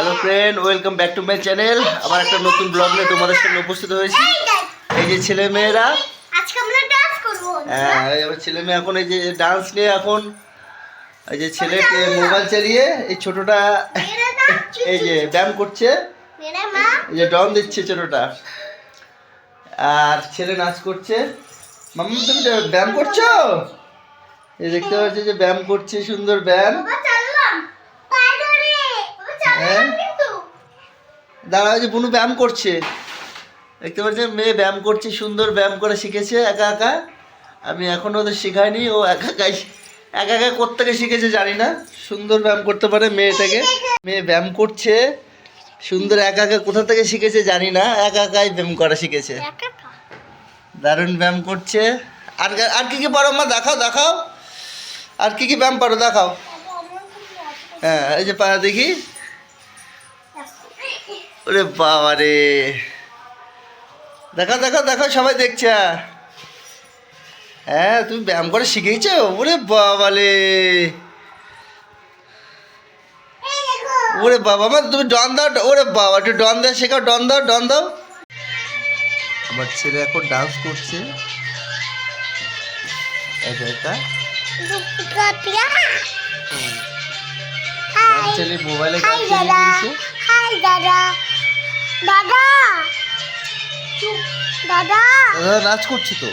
Hello friend welcome back to my channel আবার একটা নতুন ব্লগ নিয়ে তোমাদের সামনে উপস্থিত হয়েছি। এই যে ছেলে মেয়েরা। আজকে আমরা ডান্স করব হ্যাঁ আমার ছেলে মেয়ে এখন এই যে ডান্স নিয়ে এখন এই যে ছেলে মোবাইল চালিয়ে এই ছোটটা এই যে ব্যায়াম করছে। এই যে ডন দিচ্ছে ছোটটা। আর ছেলে নাচ করছে। মাম্মা তুমি ব্যায়াম করছ? এই দেখতে পাচ্ছি যে ব্যায়াম করছে সুন্দর ব্যায়াম। হ্যাঁ? কিন্তু দাঁড়া ওই যে বুনু ব্যায়াম করছে। দেখতে পাচ্ছেন মেয়ে ব্যায়াম করছে সুন্দর ব্যায়াম করে শিখেছে একা একা। আমি এখনও ওদের শেখাইনি ও একা একাই একা একা কোত্থেকে শিখেছে জানি না। সুন্দর ব্যায়াম করতে পারে মেয়েটাকে। মেয়ে ব্যায়াম করছে সুন্দর একা একা কোথা থেকে শিখেছে জানি না একা একাই ব্যায়াম করা শিখেছে। দারুণ ব্যায়াম করছে। আর আর কী কী পারো মা দেখাও দেখাও। আর কী কী ব্যায়াম পারো দেখাও। হ্যাঁ এই যে পা দেখি। ওরে বাবা রে দেখো দেখো দেখো সবাই দেখছে। হ্যাঁ তুমি ব্যায়াম করে শিখেছো ওরে বাবা রে ওরে বাবা আমার তুমি ডন দাও ওরে বাবা একটু ডন দাও শেখাও ডন দাও ডন দাও। আমার ছেলে এখন ডান্স করছে। ছেলে মোবাইলে গান চালিয়ে দিয়েছে। দাদা। দাদা। দাদা, নাচ করছি তো।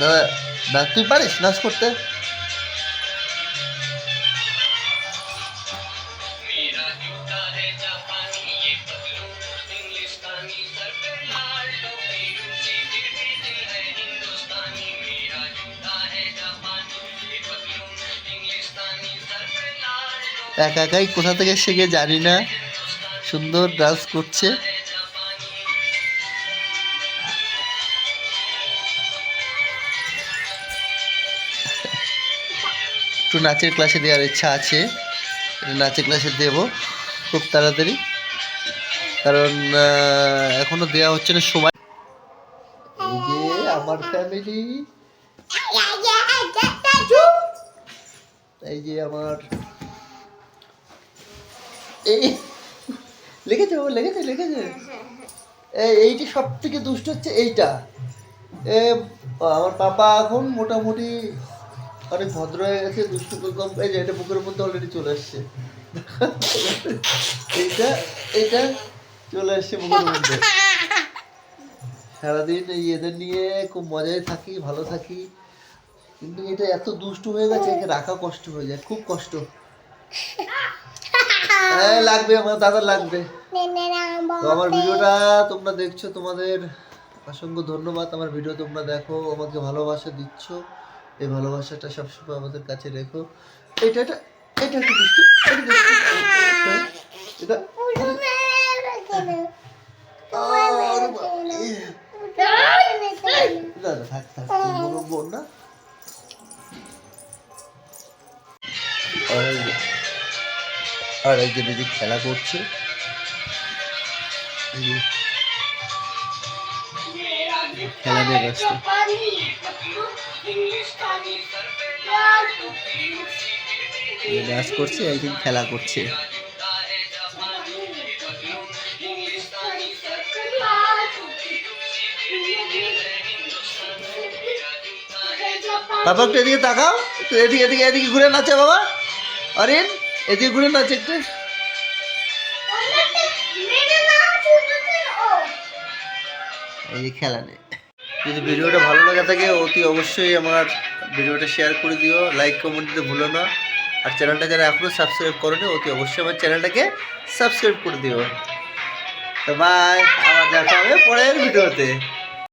দাদা তুই পারিস নাচ করতে? একা একাই কোথা থেকে শিখে জানি না। সুন্দর ডান্স করছে। একটু নাচের ক্লাসে দেওয়ার ইচ্ছা আছে। নাচের ক্লাসে দেবো খুব তাড়াতাড়ি। কারণ আহ, এখনও দেওয়া হচ্ছে না সময়। এই যে আমার ফ্যামিলি এই যে আমার এই লেগেছে ও লেগেছে লেগেছে। এই এইটি সব থেকে দুষ্ট হচ্ছে এইটা। এ আমার পাপা এখন মোটামুটি অনেক ভদ্র হয়ে গেছে দুষ্টু কম এই যে এটা বুকের মধ্যে অলরেডি চলে আসছে। এইটা এইটা চলে আসছে বুকের মধ্যে সারাদিন এই এদের নিয়ে খুব মজায় থাকি ভালো থাকি। কিন্তু এটা এত দুষ্টু হয়ে গেছে একে রাখা কষ্ট হয়ে যায় খুব কষ্ট। হ্যাঁ লাগবে আমার দাদা লাগবে। তো আমার ভিডিওটা তোমরা দেখছ, তোমাদের অসংখ্য ধন্যবাদ। আমার ভিডিও তোমরা দেখো, আমাকে ভালোবাসা দিচ্ছ। এই ভালোবাসাটা সবসময় আমাদের কাছে রেখো। এটা এটা এটা থাক থাক না। আর দিদি খেলা করছে। এই খেলা নিয়ে ব্যস্ত। ডান্স করছে একদিন খেলা করছে। বাবা একটু এদিকে তাকাও, একটু এদিকে এদিকে এদিকে ঘুরে নাচে বাবা। অরিন, এদিকে ঘুরে নাচে একটু। এই যে খেলা নেই যদি ভিডিওটা ভালো লাগে থাকে, অতি অবশ্যই আমার ভিডিওটা শেয়ার করে দিও লাইক কমেন্ট দিতে ভুলো না। আর চ্যানেলটা যারা এখনও সাবস্ক্রাইব করেনি, অতি অবশ্যই আমার চ্যানেলটাকে সাবস্ক্রাইব করে দিও। তো বাই আবার দেখা হবে পরের ভিডিওতে।